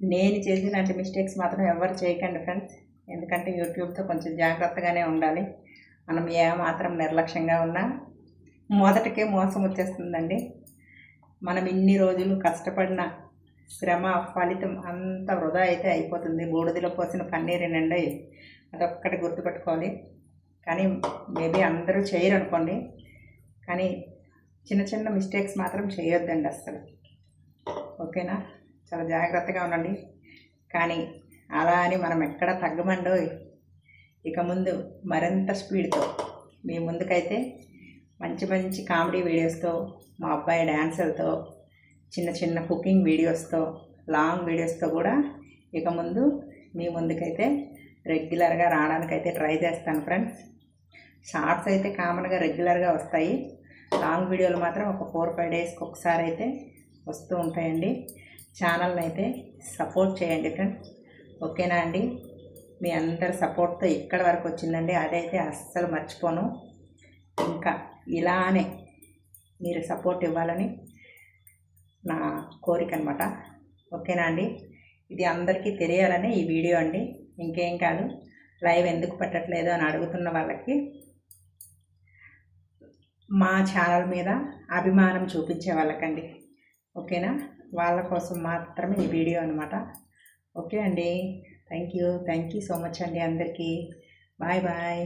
నేను చేసినట్టు మిస్టేక్స్ మాత్రం ఎవరు చేయకండి ఫ్రెండ్స్ ఎందుకంటే యూట్యూబ్తో కొంచెం జాగ్రత్తగానే ఉండాలి. మనం ఏమాత్రం నిర్లక్ష్యంగా ఉన్నా మొదటికే మోసం వచ్చేస్తుందండి. మనం ఇన్ని రోజులు కష్టపడిన శ్రమ ఫలితం అంత వృధా అయితే అయిపోతుంది. బూడిదలో పోసిన పన్నీరేనండి అదొక్కటి గుర్తుపెట్టుకోవాలి. కానీ మేబీ అందరూ చేయరు అనుకోండి కానీ చిన్న చిన్న మిస్టేక్స్ మాత్రం చేయొద్దండి అసలు ఓకేనా? చాలా జాగ్రత్తగా ఉండండి. కానీ అలా అని మనం ఎక్కడ తగ్గమండో ఇక ముందు మరింత స్పీడ్తో మీ ముందుకైతే మంచి మంచి కామెడీ వీడియోస్తో మా అబ్బాయి డ్యాన్సులతో చిన్న చిన్న కుకింగ్ వీడియోస్తో లాంగ్ వీడియోస్తో కూడా ఇక ముందు మీ ముందుకైతే రెగ్యులర్గా రావడానికైతే ట్రై చేస్తాను ఫ్రెండ్స్. షార్ట్స్ అయితే కామన్గా రెగ్యులర్గా వస్తాయి. లాంగ్ వీడియోలు మాత్రం ఒక ఫోర్ ఫైవ్ డేస్కి ఒకసారి అయితే వస్తూ ఉంటాయండి. ఛానల్ని అయితే సపోర్ట్ చేయండి ఫ్రెండ్స్. ఓకేనా అండి? మీ అందరి సపోర్ట్తో ఇక్కడ వరకు వచ్చిందండి. అదైతే అస్సలు మర్చిపోను. ఇంకా ఇలానే మీరు సపోర్ట్ ఇవ్వాలని నా కోరిక అనమాట ఓకేనా అండి? ఇది అందరికీ తెలియాలని ఈ వీడియో అండి. ఇంకేం కాదు. లైవ్ ఎందుకు పెట్టట్లేదు అని అడుగుతున్న వాళ్ళకి మా ఛానల్ మీద అభిమానం చూపించే వాళ్ళకండి. ఓకేనా? వాళ్ళ కోసం మాత్రమే ఈ వీడియో అనమాట ఓకే అండి. Thank you thank you so much అండి అందరికీ. Bye bye.